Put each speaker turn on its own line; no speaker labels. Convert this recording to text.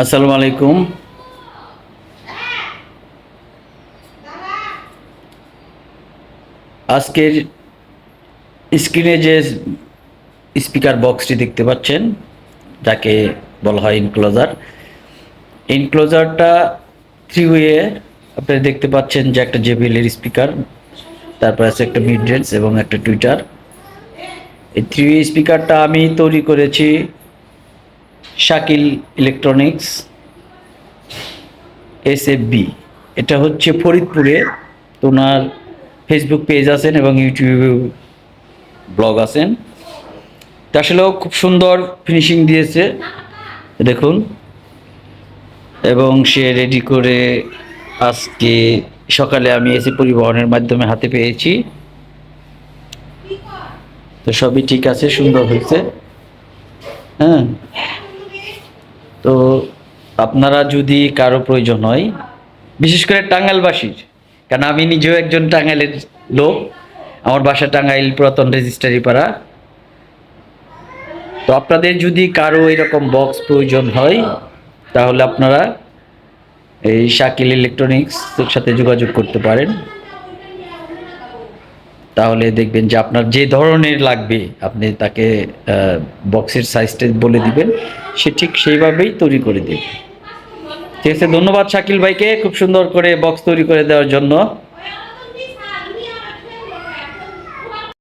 আসসালামু আলাইকুম। আজকের স্ক্রিনে যে স্পিকার বক্সটি দেখতে পাচ্ছেন, যাকে বলা হয় ইনক্লোজার ইনক্লোজারটা থ্রি ওয়ে আপনারা দেখতে পাচ্ছেন যে একটা জেবিএলের স্পিকার তারপর আছে একটা মিড রেঞ্জ এবং একটা টুইটার এই থ্রি স্পিকারটা আমি তৈরি করেছি শাকিল ইলেকট্রনিক্স, এস এটা হচ্ছে ফরিদপুরে। ওনার ফেসবুক পেজ আছেন এবং ইউটিউবে ব্লগ আছেন। তা আসলেও খুব সুন্দর ফিনিশিং দিয়েছে, দেখুন। এবং সে রেডি করে আজকে সকালে আমি এসে পরিবহনের মাধ্যমে হাতে পেয়েছি। তো সবই ঠিক আছে, সুন্দর হয়েছে। হ্যাঁ। তো আপনারা যদি কারও প্রয়োজন হয়, বিশেষ করে টাঙ্গাইলবাসীর কারণ আমি নিজেও একজন টাঙ্গাইলের লোক, আমার বাসা টাঙ্গাইল পুরাতন রেজিস্ট্রারি পাড়া। তো আপনাদের যদি কারও এরকম বক্স প্রয়োজন হয়, তাহলে আপনারা এই শাকিল ইলেকট্রনিক্সের সাথে যোগাযোগ করতে পারেন। তাহলে দেখবেন যে আপনার যে ধরনের লাগবে, আপনি তাকে বক্সের সাইজটা বলে দিবেন, সে ঠিক সেইভাবেই তৈরি করে দেবে। ঠিক আছে, ধন্যবাদ শাকিল ভাইকে খুব সুন্দর করে বক্স তৈরি করে দেওয়ার জন্য।